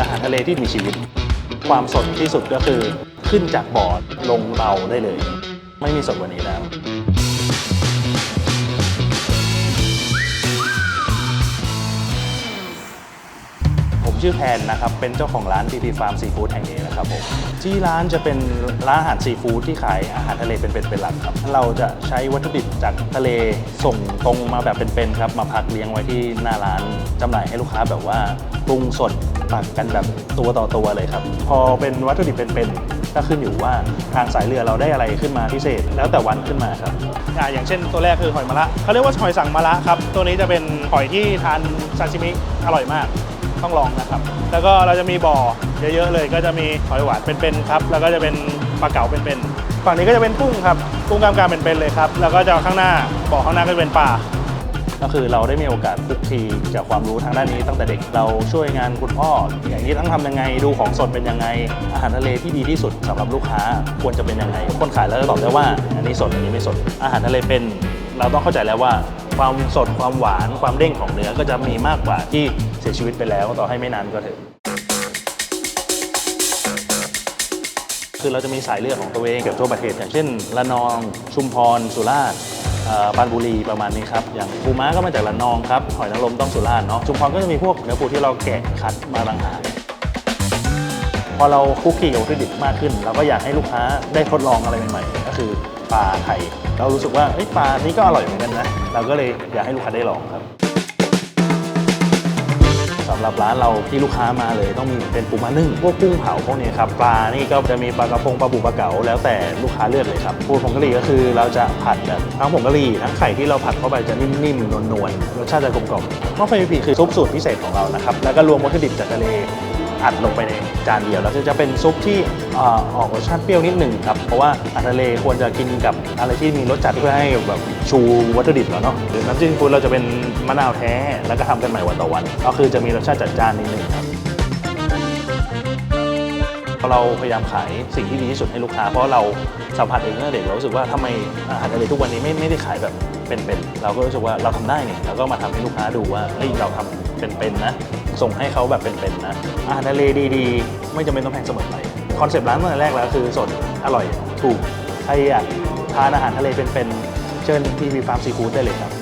อาหารทะเลที่มีชีวิต ความสดที่สุดก็คือขึ้นจากบ่อลงเตาได้เลย ไม่มีสดกว่านี้แล้ว ชื่อแพนนะครับ เป็นเจ้าของร้าน PP Farm Seafood แห่งนี้นะครับผมที่ร้านจะเป็นร้านอาหารซีฟู้ดที่ขายอาหารทะเลเป็นๆเป็นหลักครับ เราจะใช้วัตถุดิบจากทะเลส่งตรงมาแบบเป็นๆครับ มาพักเลี้ยงไว้ที่หน้าร้านจำหน่ายให้ลูกค้าแบบว่าปรุงสดตักกันแบบตัวต่อตัวเลยครับ พอเป็นวัตถุดิบเป็นๆก็ขึ้นอยู่ว่าทางสายเรือเราได้อะไรขึ้นมาพิเศษ แล้วแต่วันขึ้นมาครับอ่าอย่างเช่นตัวแรกคือหอยมะระเขาเรียกว่าหอยสังมะระครับ ตัวนี้จะเป็นหอยที่ทานซาชิมิอร่อยมาก ต้องลองนะครับ แล้วก็เราจะมีบ่อเยอะๆเลย ก็จะมีหอยหวานเป็นๆครับ แล้วก็จะเป็นปลาเก๋าเป็นๆฝั่งนี้ก็จะเป็นกุ้งครับกุ้งกล้ามกรามเป็นๆเลยครับ แล้วก็จะข้างหน้าบ่อข้างหน้าก็จะเป็นปลาก็คือเราได้มีโอกาสคลุกคีจากความรู้ทางด้านนี้ตั้งแต่เด็กเราช่วยงานคุณพ่อ อย่างนี้ต้องทำยังไงดูของสดเป็นยังไง อาหารทะเลที่ดีที่สุดสำหรับลูกค้าควรจะเป็นยังไงคนขายแล้วตอบได้ว่า อันนี้สดอันนี้ไม่สด อาหารทะเลเป็น เราต้องเข้าใจแล้วว่า ความสดความหวานความเด้งของเนื้อก็จะมีมากกว่าที่เสียชีวิตไปแล้วต่อให้ไม่นานก็เถอะคือเราจะมีสายเลือดของตัวเองเกือบทั่วประเทศอย่างเช่นระนองชุมพร สุราษฎร์ปานบุรีประมาณนี้ครับอย่างปูม้าก็มาจากระนองครับหอยนางรมต้องสุราษฎร์เนาะชุมพรก็จะมีพวกเนื้อปูที่เราแกะคัดมาต่างหากพอเราคุกคีกับวัตถุดิบมากขึ้น เราก็อยากให้ลูกค้าได้ทดลองอะไรใหม่ๆ ก็คือ ปลาไทย เรารู้สึกว่าปลานี้ก็อร่อยเหมือนกันนะ เราก็เลยอยากให้ลูกค้าได้ลองครับสำหรับร้านเราที่ลูกค้ามาเลยต้องมีเป็นปูมานึ่งพวกกุ้งเผาพวกนี้ครับปลานี่ก็จะมีปลากระพงปลาบูปลาเก๋าแล้วแต่ลูกค้าเลือกเลยครับปูผงกะหรี่ก็คือเราจะผัดแบบทั้งผงกะหรี่ทั้งไข่ที่เราผัดเข้าไปจะนิ่มๆนวลๆรสชาติจะกลมกล่อมหม้อไฟพีคือซุปสูตรพิเศษของเรานะครับแล้วก็รวมวัตถุดิบจากทะเล อัดลงไปในจานเดียว แล้วจะเป็นซุปที่เอ่อออกรสชาติเปรี้ยวนิดหนึ่งครับ เพราะว่าอาหารทะเลควรจะกินกับอะไรที่มีรสจัดเพื่อให้แบบชูวัตถุดิบแล้วเนาะหรือน้ำจิ้มซีฟู้ดเราจะเป็นมะนาวแท้ แล้วก็ทำกันใหม่วันต่อวัน ก็คือจะมีรสชาติจัดจ้านนิดหนึ่งครับ เราพยายามขายสิ่งที่ดีที่สุดให้ลูกค้า เพราะเราสัมผัสเองตั้งแต่เด็กเรารู้สึกว่าทำไมอาหารทะเลทุกวันนี้ไม่ไม่ได้ขายแบบเป็นๆเราก็รู้สึกว่าเราทำได้เนี่ยเราก็มาทำให้ลูกค้าดูว่าเฮ้ยเราทำเป็นๆนะ ส่งให้เขาแบบเป็นๆนะอาหารทะเลดีๆ ไม่จำเป็นต้องแพงเสมอไปคอนเซปต์ร้านตั้งแต่แรกแล้วคือสดอร่อยถูกใครอยากทานอาหารทะเลเป็นๆเชิญทีวีฟาร์มซีฟู้ดได้เลยครับ